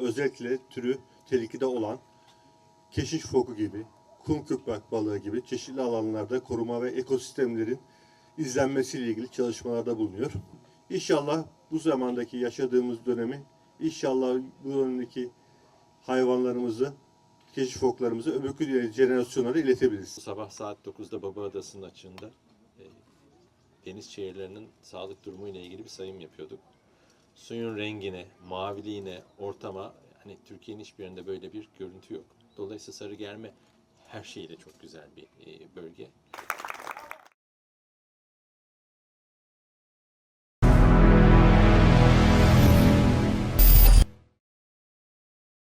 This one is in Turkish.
özellikle türü tehlikede olan keşiş foku gibi, kum köpek balığı gibi çeşitli alanlarda koruma ve ekosistemlerin izlenmesiyle ilgili çalışmalarda bulunuyor. İnşallah bu zamandaki yaşadığımız dönemi inşallah bu dönemdeki hayvanlarımızı, keşiş foklarımızı öbürkü jenerasyonlara iletebiliriz. Sabah saat 9'da Baba Adası'nın açığında e, deniz şehirlerinin sağlık durumu ile ilgili bir sayım yapıyorduk. Suyun rengine, maviliğine, ortama hani Türkiye'nin hiçbir yerinde böyle bir görüntü yok. Dolayısıyla Sarıgerme her şeyle çok güzel bir e, bölge.